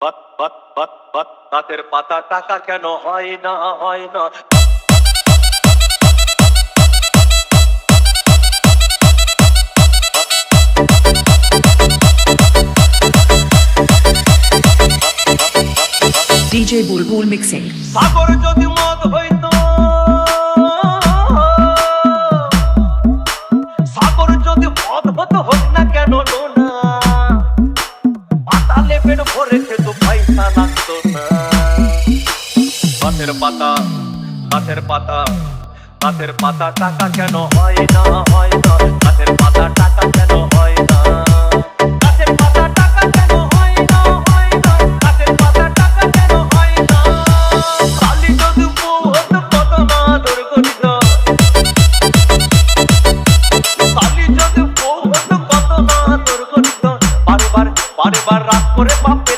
পাত পাত পাত পাত পাতের পাতা টাকা কেন হয় না হয় না DJ Bulbul Mixing. সাগর যদি মদ হইতো সাগর যদি মদ হতো হোক না কেন না গাছের পাতা গাছের পাতা গাছের পাতা টাকা কেন হয় না হয় না? গাছের পাতা টাকা কেন হয় না? বারবার রাত করে বাপের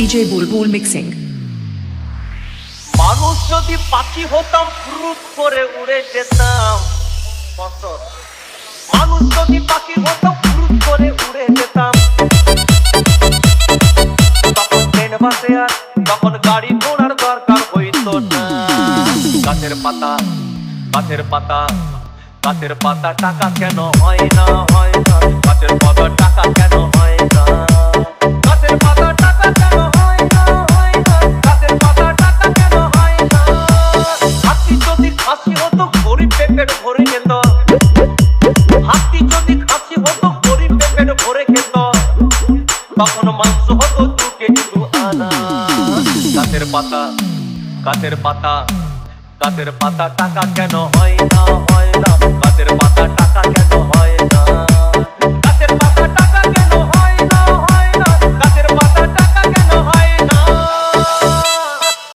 DJ Bulbul Mixing. মানুষ যদি পাখি হতাম ফুরুত করে উড়ে যেতাম। বছর। মানুষ যদি পাখি হতাম ফুরুত করে উড়ে যেতাম। তখন ট্রেন, বাসে আর তখন গাড়ি ঘোড়ার দরকার হইতো না। গাছের পাতা গাছের পাতা গাছের পাতা টাকা কেন হয় না হয় না। গাছের পাতা টাকা কেন ভরে খেত। হাতি ভরে খেত। তখন মাংস পাতা কাতের পাতা গাছের পাতা টাকা কেন হয় না হয় না।